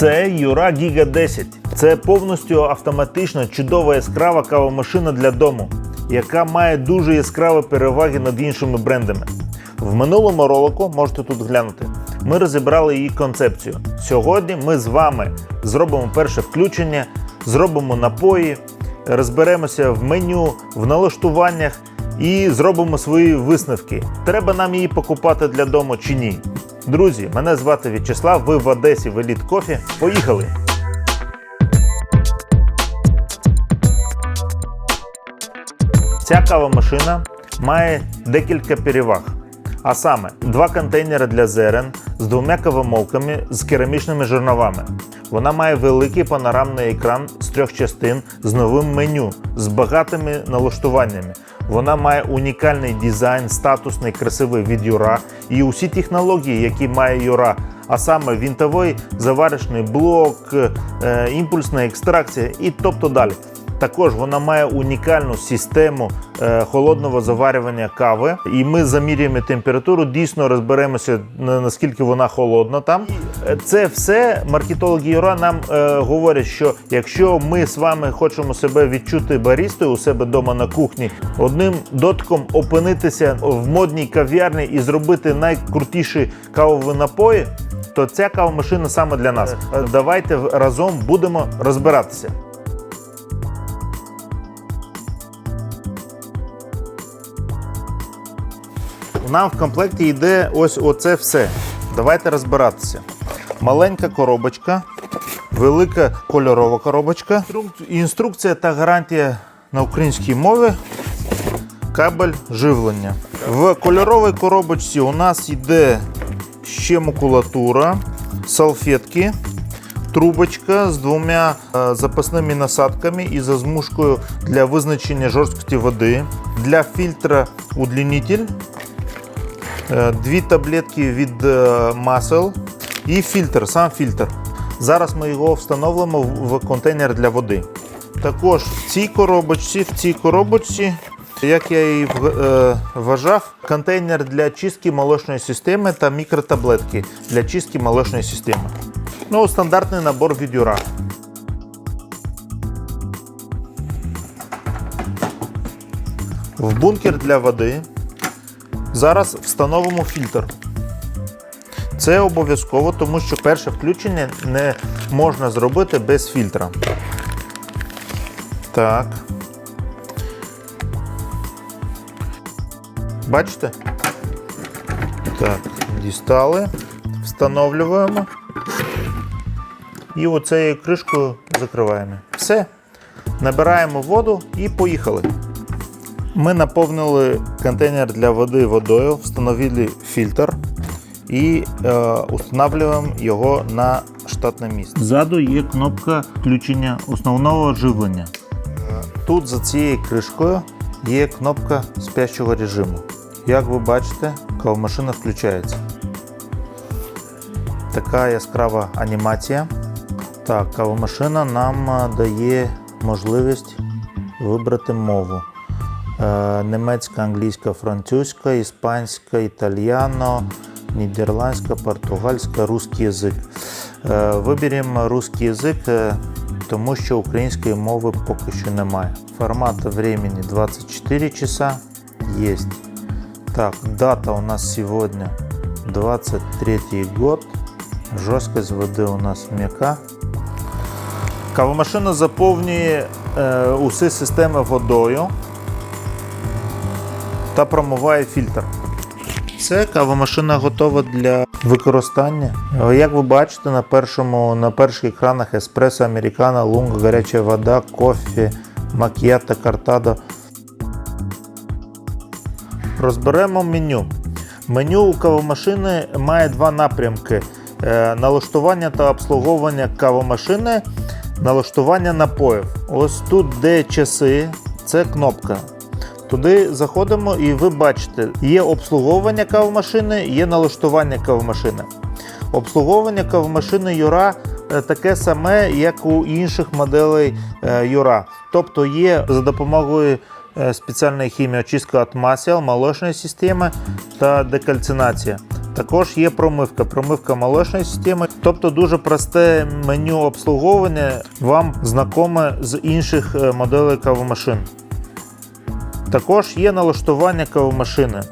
Це Юра Giga 10. Це повністю автоматична, чудова яскрава кавомашина для дому, яка має дуже яскраві переваги над іншими брендами. В минулому ролику можете тут глянути. Ми розібрали її концепцію. Сьогодні ми з вами зробимо перше включення, зробимо напої, розберемося в меню, в налаштуваннях і зробимо свої висновки. Треба нам її покупати для дому чи ні. Друзі, мене звати В'ячеслав. Ви в Одесі в Еліт Кофі. Поїхали! Ця кавомашина має декілька переваг. А саме, два контейнери для зерен з двома кавомолками з керамічними жерновами. Вона має великий панорамний екран з трьох частин з новим меню, з багатими налаштуваннями. Вона має унікальний дизайн, статусний, красивий від Юра і усі технології, які має Юра, а саме вінтовий заварочний блок, е, імпульсна екстракція і тобто далі. Також вона має унікальну систему е, холодного заварювання кави, і ми замірюємо температуру, дійсно розберемося наскільки вона холодна там. Е, Це все маркетологи Юра нам е, говорять, що якщо ми з вами хочемо себе відчути барістою у себе вдома на кухні, одним дотком опинитися в модній кав'ярні і зробити найкрутіші кавові напої, то ця кавомашина саме для нас. Давайте разом будемо розбиратися. Нам в комплекті йде ось оце все. Давайте розбиратися. Маленька коробочка, велика кольорова коробочка. Інструкція та гарантія на українській мові. Кабель живлення. В кольоровій коробочці у нас йде ще макулатура, салфетки, трубочка з двома е, запасними насадками і зазмушкою для визначення жорсткості води. Для фільтра удлінитель дві таблетки від е, масел і фільтр, сам фільтр. Зараз ми його встановимо в в контейнер для води. Також в цій коробочці, в цій коробочці, як я і е, вважав, контейнер для чистки молочної системи та мікротаблетки для чистки молочної системи. Ну, стандартний набор від Юра. В бункер для води Зараз встановимо фільтр. Це обов'язково, тому що перше включення не можна зробити без фільтра. Так. Бачите? Так, дістали, встановлюємо. І оцею кришкою закриваємо. Все. Набираємо воду і поїхали. Ми наповнили контейнер для води водою, встановили фільтр і е, встановлюємо його на штатне місце. Ззаду є кнопка включення основного живлення. Тут за цією кришкою є кнопка спящого режиму. Як ви бачите, кавомашина включається. Така яскрава анімація. Так, кавомашина нам е, дає можливість вибрати мову. Е, Немецька, англійська, французька, іспанська, італьяно, нідерландська, португальська, русский язик. Е, Виберемо русский язик, е, тому що української мови поки що немає. Формат времени 24 часа есть. Так, дата у нас сегодня 23 год. Жорсткость води у нас м'яка. Кавомашина заповнює усі системи водою та промиває фільтр. Це кавомашина готова для використання. Як ви бачите, на першому на перших екранах еспресо, американо, лунга, гаряча вода, кофе, макіято, картадо. Розберемо меню. Меню у кавомашини має два напрямки: Е, налаштування та обслуговування кавомашини, налаштування напоїв. Ось тут, де часи, це кнопка. Туди заходимо і ви бачите, є обслуговування кавомашини, є налаштування кавомашини. Обслуговування кавомашини Юра е, таке саме, як у інших моделей е, Юра. Тобто є за допомогою е, спеціальної хімії очистка від масел, молочної системи та декальцинація. Також є промивка, промивка молочної системи, тобто дуже просте меню обслуговування вам знакоме з інших моделей кавомашин. Також є налаштування кавомашини.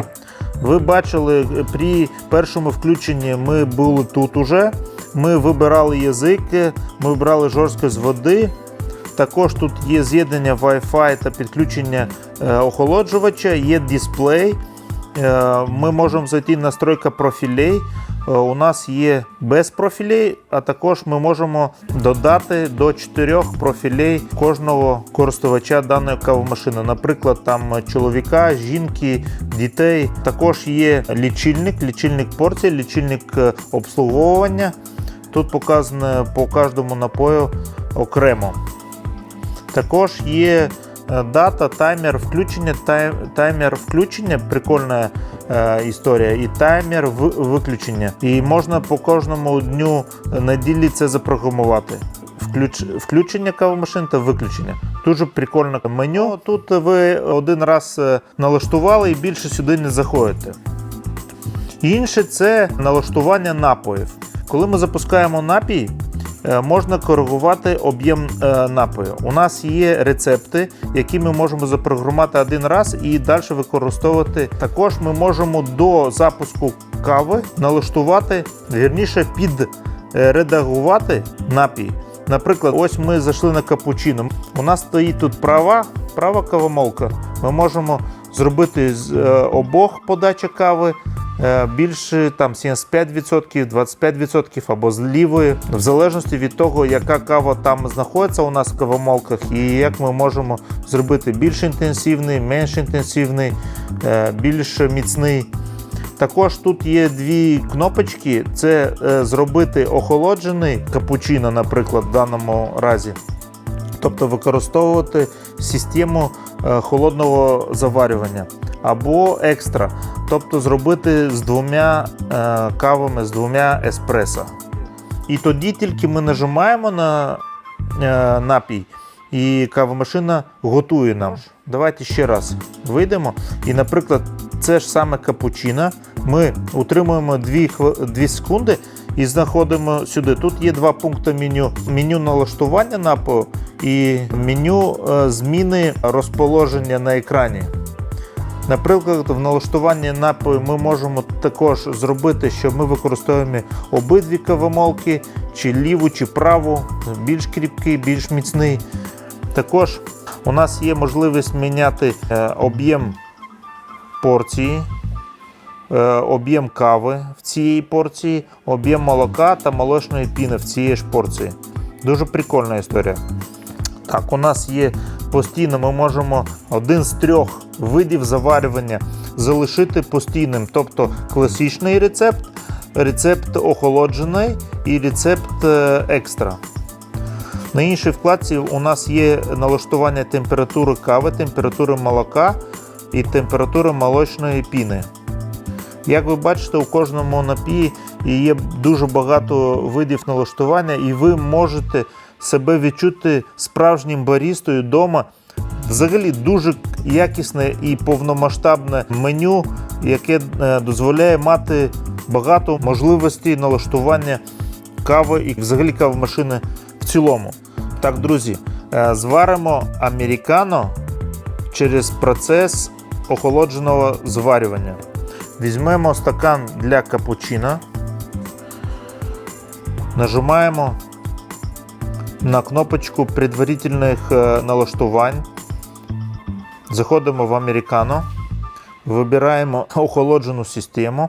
Ви бачили при першому включенні ми були тут уже. Ми вибирали язики, ми вибрали жорсткість води. Також тут є з'єднання Wi-Fi та підключення е, охолоджувача, є дисплей. Е, Ми можемо зайти в настройка профілей. Е, У нас є без профілей, а також ми можемо додати до 4 профілей кожного користувача даної кавомашини. Наприклад, там чоловіка, жінки, дітей. Також є лічильник, лічильник порцій, лічильник е, обслуговування. Тут показано по кожному напою окремо. Також є дата, таймер включення, тай- таймер включення, прикольна е, історія, і таймер в- виключення. І можна по кожному дню неділі це запрограмувати. Включ, включення кавомашин та виключення. Дуже прикольне меню. Тут ви один раз е, налаштували і більше сюди не заходите. Інше це налаштування напоїв. Коли ми запускаємо напій, е, можна коригувати об'єм е, напою. У нас є рецепти, які ми можемо запрограмувати один раз і далі використовувати. Також ми можемо до запуску кави налаштувати, вірніше підредагувати напій. Наприклад, ось ми зайшли на капучино. У нас стоїть тут права, права кавомолка. Ми можемо зробити з е, обох подача кави е, більше там 75%, 25% або з лівої, в залежності від того, яка кава там знаходиться у нас в кавомолках, і як ми можемо зробити більш інтенсивний, менш інтенсивний, е, більш міцний. Також тут є дві кнопочки: це е, зробити охолоджений капучино, наприклад, в даному разі. Тобто використовувати систему е, холодного заварювання або екстра, тобто зробити з двома е, кавами, з двома еспресо. І тоді тільки ми нажимаємо на е, напій, і кавомашина готує нам. Давайте ще раз вийдемо. І, наприклад, це ж саме капучино. Ми утримуємо 2, 2 секунди і знаходимо сюди. Тут є два пункти меню: меню налаштування напою і меню е, зміни розположення на екрані. Наприклад, в налаштуванні напою ми можемо також зробити, що ми використовуємо обидві кавомолки, чи ліву, чи праву, більш кріпкий, більш міцний. Також у нас є можливість міняти е, об'єм порції, е, об'єм кави в цій порції, об'єм молока та молочної піни в цій ж порції. Дуже прикольна історія. Так, у нас є постійно, ми можемо один з трьох видів заварювання залишити постійним, тобто класичний рецепт, рецепт охолоджений і рецепт е, екстра. На іншій вкладці у нас є налаштування температури кави, температури молока і температури молочної піни. Як ви бачите, у кожному напії є дуже багато видів налаштування, і ви можете себе відчути справжнім барістою вдома. Взагалі дуже якісне і повномасштабне меню, яке е, дозволяє мати багато можливостей налаштування кави і взагалі кавомашини в цілому. Так, друзі, е, зваримо американо через процес охолодженого зварювання. Візьмемо стакан для капучино, нажимаємо на кнопочку предварительних е, налаштувань. Заходимо в американо, вибираємо охолоджену систему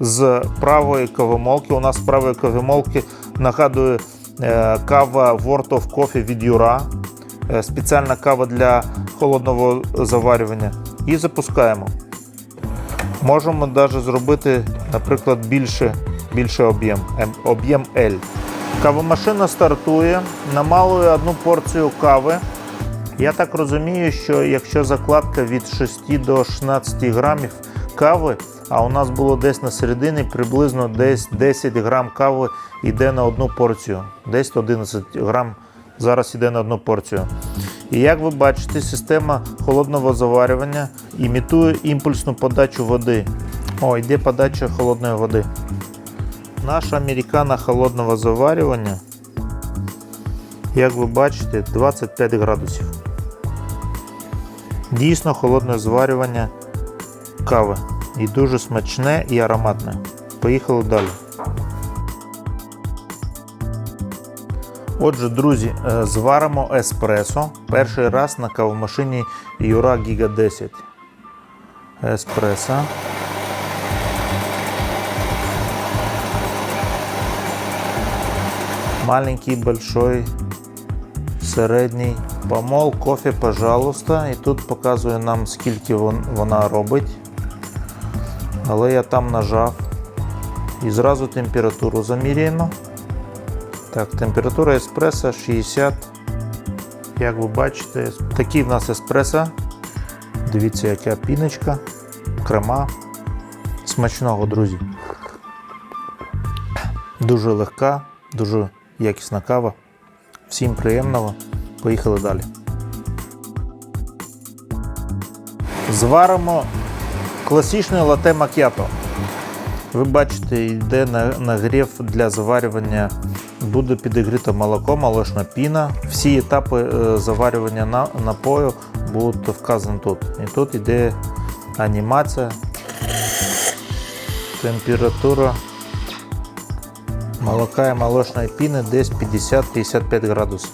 з правої кавомолки. У нас з правої кавомолки нагадує е, кава World of Coffee від Юра. Е, Спеціальна кава для холодного заварювання. І запускаємо. Можемо навіть зробити, наприклад, більше, більше об'єм, ем, об'єм L. Кавомашина стартує, намалує одну порцію кави. Я так розумію, що якщо закладка від 6 до 16 грамів кави, а у нас було десь на середині приблизно десь 10 грам кави йде на одну порцію. Десь 11 грам зараз йде на одну порцію. І як ви бачите, система холодного заварювання імітує імпульсну подачу води. О, йде подача холодної води. Наша американа холодного заварювання, як ви бачите, 25 градусів. Дійсно холодне зварювання кави. І дуже смачне і ароматне. Поїхали далі. Отже, друзі, е, зваримо еспресо. Перший раз на кавомашині Юра Giga 10. Еспресо. Маленький, большой, середній. Помол, кофе, пожалуйста. І тут показує нам, скільки вона робить. Але я там нажав. І зразу температуру заміряємо. Так, температура еспресо 60. Як ви бачите, такий в нас еспресо. Дивіться, яка піночка, крема. Смачного, друзі. Дуже легка, дуже якісна кава. Всім приємного. Поїхали далі. Зваримо класичне лате макіато. Ви бачите, йде нагрів для заварювання. Буде підігріто молоко, молочна піна. Всі етапи е, заварювання напою будуть вказані тут. І тут йде анімація, температура молока і молочної піни десь 50-55 градусів.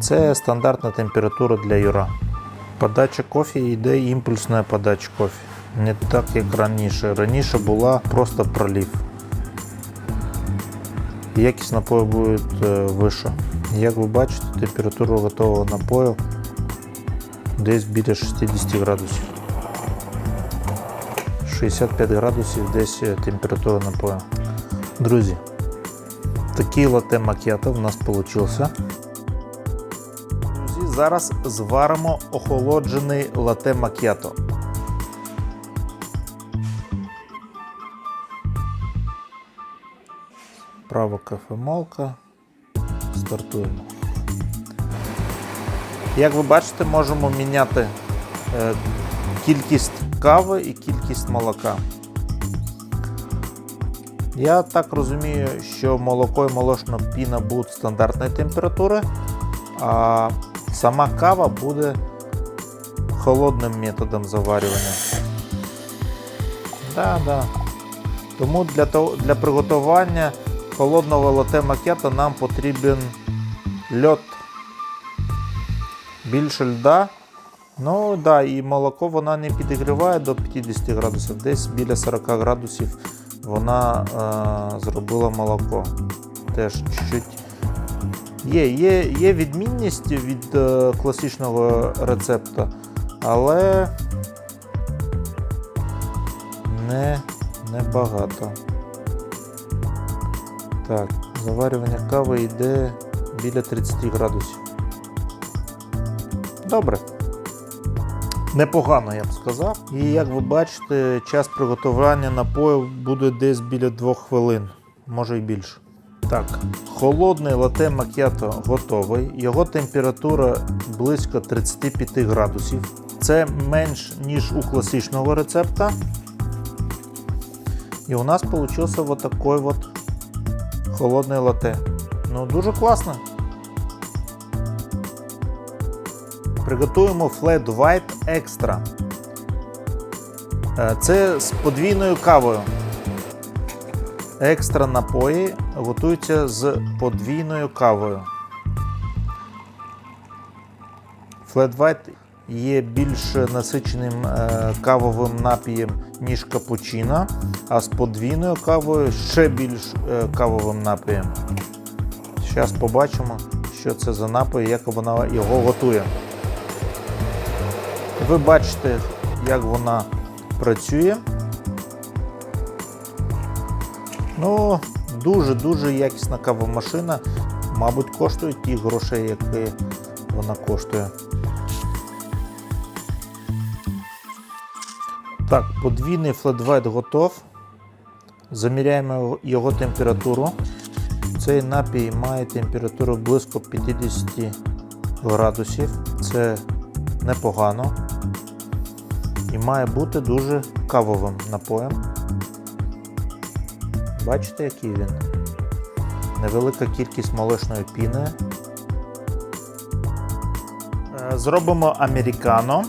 Це стандартна температура для юра. Подача кофе йде імпульсна подача кофе. Не так, як раніше. Раніше була просто пролив. Якість напою буде е, вища. Як ви бачите, температура готового напою десь біля 60 градусів. 65 градусів десь е, температура напою. Друзі, такий латте макіато в нас. Друзі, зараз зваримо охолоджений латте макіато. Права кафемолка. Стартуємо. Як ви бачите, можемо міняти е, кількість кави і кількість молока. Я так розумію, що молоко і молочна піна будуть стандартної температури, а сама кава буде холодним методом заварювання. Да, да. Тому для, того, для приготування холодного лате макета нам потрібен льод. Більше льда. Ну да, і молоко вона не підігріває до 50 градусів, десь біля 40 градусів вона е, зробила молоко. Теж чуть-чуть. Є, є, є відмінність від е, класичного рецепту, але не, не багато. Так, заварювання кави йде біля 30 градусів. Добре. Непогано, я б сказав. І як ви бачите, час приготування напою буде десь біля 2 хвилин, може й більше. Так, холодний лате макіато готовий. Його температура близько 35 градусів. Це менш ніж у класичного рецепта. І у нас вийшов вот такой вот холодний лате. Ну, дуже класно. Приготуємо Flat White Extra. Е, Це з подвійною кавою. Екстра напої готуються з подвійною кавою. Flat White є більш насиченим е, кавовим напієм, ніж капучино, а з подвійною кавою ще більш е, кавовим напієм. Зараз побачимо, що це за напій, як вона його готує. Ви бачите, як вона працює. Ну, дуже-дуже якісна кавомашина. Мабуть, коштує ті грошей, які вона коштує. Так, подвійний флетвайт готов. Заміряємо його температуру. Цей напій має температуру близько 50 градусів. Це непогано. І має бути дуже кавовим напоєм. Бачите, який він? Невелика кількість молочної піни. Е, Зробимо американо.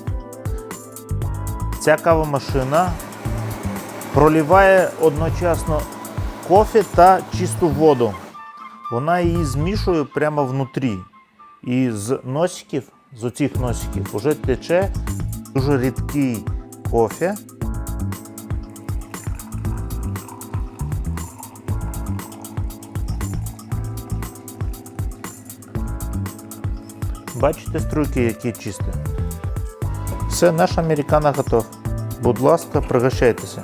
Ця кавомашина проліває одночасно кофе та чисту воду. Вона її змішує прямо внутрі. І з носиків, з оцих носиків, вже тече дуже рідкий кофе. Бачите струйки, які чисті. Все, наш американо готов. Будь ласка, пригощайтеся.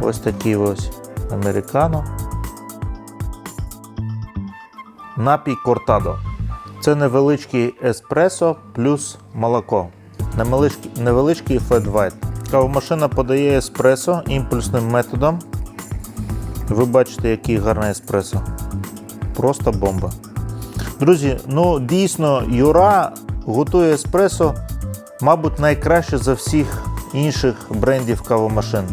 Ось такий ось американо. Напій Кортадо. Це невеличкий еспресо плюс молоко. Невеличкий, невеличкий флет white. Кавомашина подає еспресо імпульсним методом. Ви бачите, який гарний еспресо. Просто бомба. Друзі, ну дійсно, Юра готує еспресо, мабуть, найкраще за всіх інших брендів кавомашин.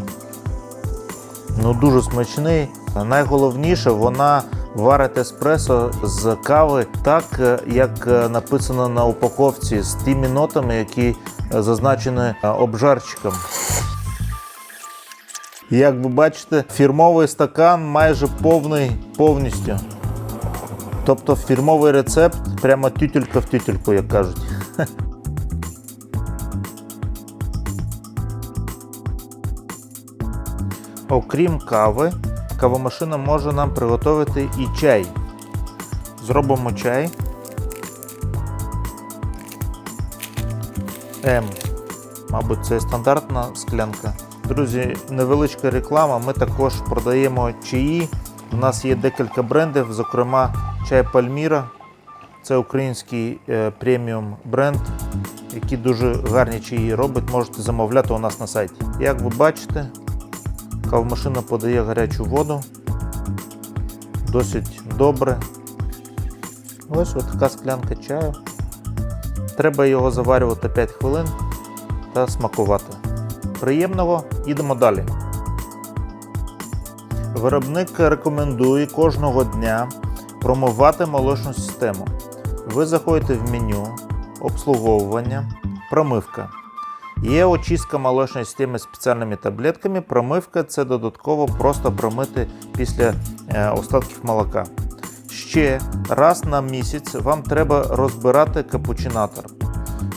Ну, дуже смачний. Найголовніше, вона варить еспресо з кави так, е, як е, написано на упаковці, з тими нотами, які е, зазначені обжарчиком. Як ви бачите, фірмовий стакан майже повний повністю. Тобто фірмовий рецепт прямо тютелька в тютельку, як кажуть. Окрім кави, кавомашина може нам приготувати і чай. Зробимо чай. М. Мабуть, це стандартна склянка. Друзі, невеличка реклама. Ми також продаємо чаї. У нас є декілька брендів, зокрема, чай Пальміра. Це український е, преміум бренд, який дуже гарні чаї робить. Можете замовляти у нас на сайті. Як ви бачите, кавомашина подає гарячу воду. Досить добре. Ось от така склянка чаю. Треба його заварювати 5 хвилин та смакувати. Приємного, їдемо далі. Виробник рекомендує кожного дня промивати молочну систему. Ви заходите в меню, обслуговування, промивка. Є очистка молочної системи спеціальними таблетками. Промивка це додатково просто промити після е, остатків молока. Ще раз на місяць вам треба розбирати капучинатор.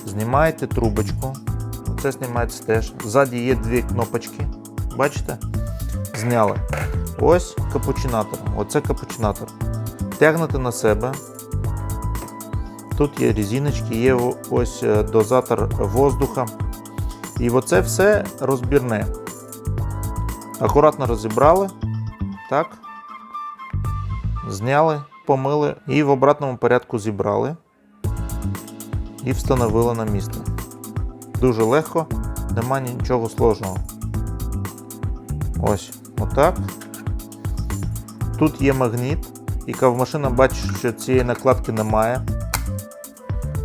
Знімаєте трубочку. Це знімається теж. Ззаді є дві кнопочки. Бачите? Зняли. Ось капучинатор. Оце капучинатор. Тягнете на себе. Тут є резиночки, є ось е, дозатор воздуха. І оце все розбірне. Акуратно розібрали. Так. Зняли, помили і в обратному порядку зібрали. І встановили на місце. Дуже легко, нема нічого сложного. Ось, отак. Тут є магніт, і кавмашина бачить, що цієї накладки немає.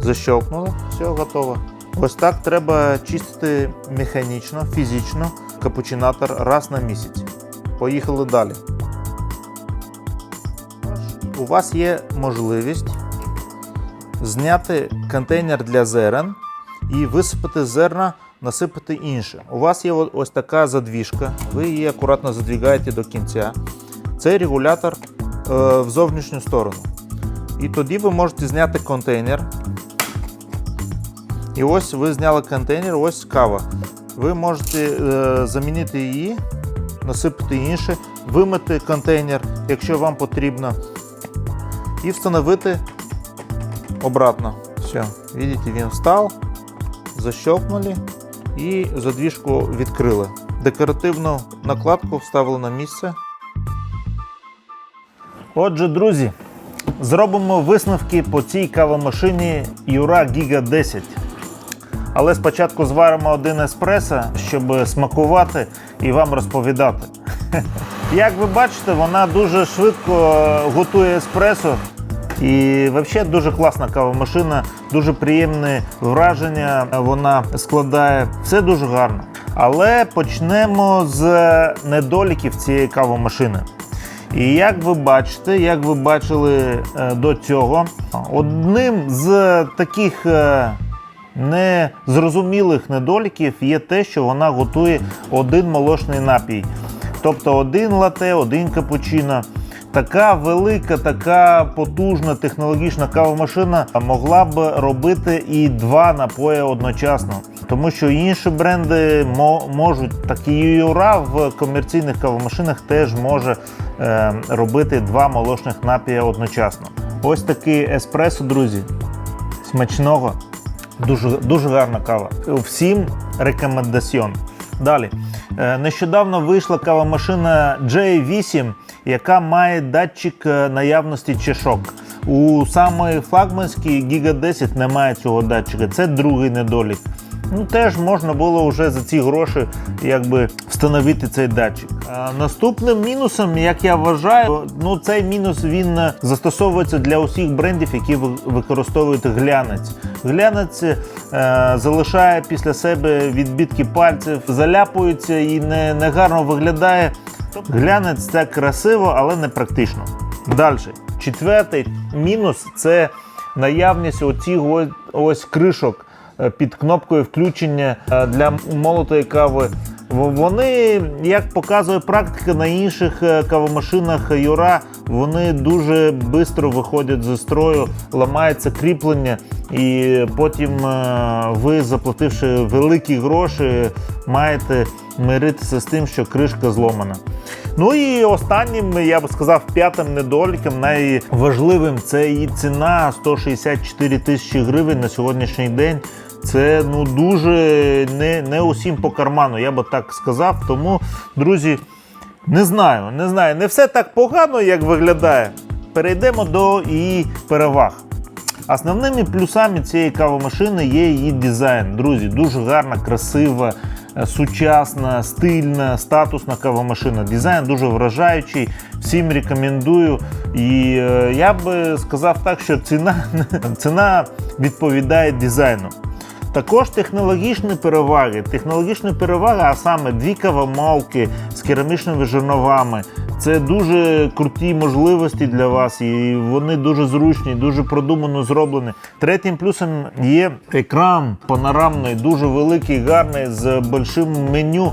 Защелкнули, все готово. Ось так треба чистити механічно, фізично капучинатор раз на місяць. Поїхали далі. У вас є можливість зняти контейнер для зерен і висипати зерна, насипати інше. У вас є ось така задвіжка, ви її акуратно задвігаєте до кінця. Це регулятор е, в зовнішню сторону. І тоді ви можете зняти контейнер. І ось ви зняли контейнер, ось кава. Ви можете е, замінити її, насипати інше, вимити контейнер, якщо вам потрібно, і встановити обратно. Все, видите, він встав, защелкнули і задвіжку відкрили. Декоративну накладку вставили на місце. Отже, друзі, зробимо висновки по цій кавомашині Юра Giga 10. Але спочатку зваримо один еспресо, щоб смакувати і вам розповідати. Як ви бачите, вона дуже швидко готує еспресо. І взагалі дуже класна кавомашина, дуже приємне враження вона складає. Все дуже гарно. Але почнемо з недоліків цієї кавомашини. І як ви бачите, як ви бачили е, до цього, одним з таких е, незрозумілих недоліків є те, що вона готує один молочний напій. Тобто один лате, один капучино. Така велика, така потужна технологічна кавомашина могла б робити і два напої одночасно. Тому що інші бренди можуть, так і Юра в комерційних кавомашинах теж може е, робити два молочних напія одночасно. Ось такий еспресо, друзі. Смачного. Дуже, дуже гарна кава. Всім рекомендаціон. Далі. Е, Нещодавно вийшла кавомашина J8, яка має датчик е, наявності чешок. У самої флагманській Giga 10 немає цього датчика. Це другий недолік. Ну, теж можна було вже за ці гроші якби встановити цей датчик. А наступним мінусом, як я вважаю, ну цей мінус він е, застосовується для усіх брендів, які використовують глянець. Глянець е, залишає після себе відбитки пальців, заляпується і не, не гарно виглядає. Глянець це красиво, але не практично. Далі. Четвертий мінус це наявність оцих ось, кришок під кнопкою включення е, для молотої кави. Вони, як показує практика на інших е, кавомашинах Юра, вони дуже швидко виходять зі строю, ламається кріплення, і потім е, ви, заплативши великі гроші, маєте миритися з тим, що кришка зломана. Ну і останнім, я б сказав, п'ятим недоліком, найважливим це її ціна 164 тисячі гривень на сьогоднішній день. Це ну дуже не, не усім по карману, я би так сказав. Тому, друзі, не знаю, не знаю, не все так погано, як виглядає. Перейдемо до її переваг. Основними плюсами цієї кавомашини є її дизайн. Друзі, дуже гарна, красива, е, сучасна, стильна, статусна кавомашина. Дизайн дуже вражаючий. Всім рекомендую. І е, я би сказав так, що ціна, ціна відповідає дизайну. Також технологічні переваги. Технологічні переваги, а саме дві кавомалки з керамічними жерновами. Це дуже круті можливості для вас, і вони дуже зручні, дуже продумано зроблені. Третім плюсом є екран панорамний, дуже великий, гарний, з большим меню.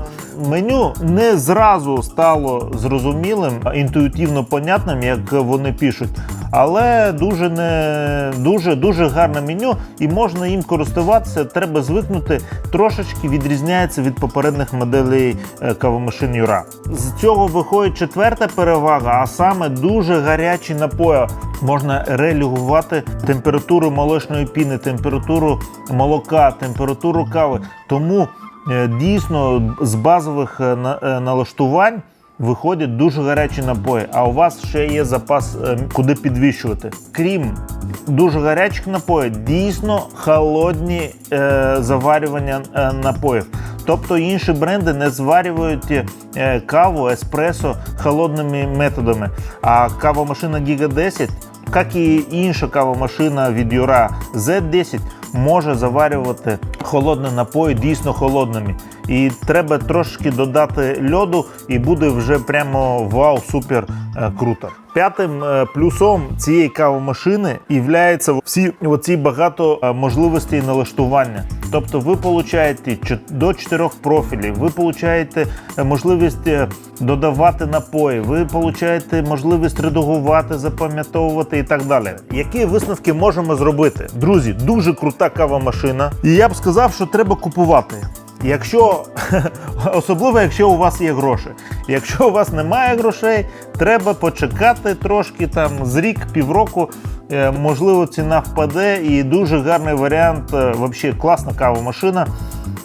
Меню не зразу стало зрозумілим, інтуїтивно понятним, як вони пишуть. Але дуже не дуже дуже гарне меню, і можна їм користуватися. Треба звикнути. Трошечки відрізняється від попередніх моделей е, кавомашин Юра. З цього виходить четверта перевага, а саме дуже гарячі напої. Можна регулювати температуру молочної піни, температуру молока, температуру кави. Тому е, дійсно з базових е, налаштувань виходять дуже гарячі напої, а у вас ще є запас е, куди підвищувати. Крім дуже гарячих напоїв, дійсно холодні е, заварювання е, напоїв. Тобто інші бренди не зварюють е, каву, еспресо холодними методами. А кавомашина Giga 10, як і інша кавомашина від Юра Z10, може заварювати холодні напої дійсно холодними. І треба трошки додати льоду, і буде вже прямо вау, супер е, круто. П'ятим е, плюсом цієї кавомашини є всі оці багато е, можливостей налаштування. Тобто ви получаєте до 4 профілів, ви получаєте е, можливість додавати напої, ви получаєте можливість редагувати, запам'ятовувати і так далі. Які висновки можемо зробити? Друзі, дуже крута кавомашина. І я б сказав, що треба купувати. Якщо особливо, якщо у вас є гроші. Якщо у вас немає грошей, треба почекати трошки там з рік, півроку. Е, Можливо, ціна впаде і дуже гарний варіант. е, Взагалі класна кавомашина.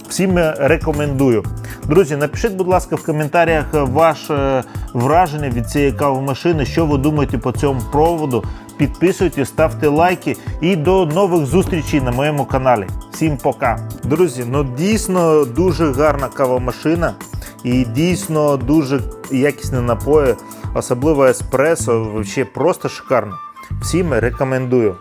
Всім рекомендую. Друзі, напишіть, будь ласка, в коментарях е, ваше враження від цієї кавомашини, що ви думаєте по цьому проводу. Підписуйтесь, ставте лайки і до нових зустрічей на моєму каналі. Всім пока. Друзі, ну дійсно дуже гарна кавомашина і дійсно дуже якісні напої, особливо еспресо, взагалі просто шикарно. Всім рекомендую.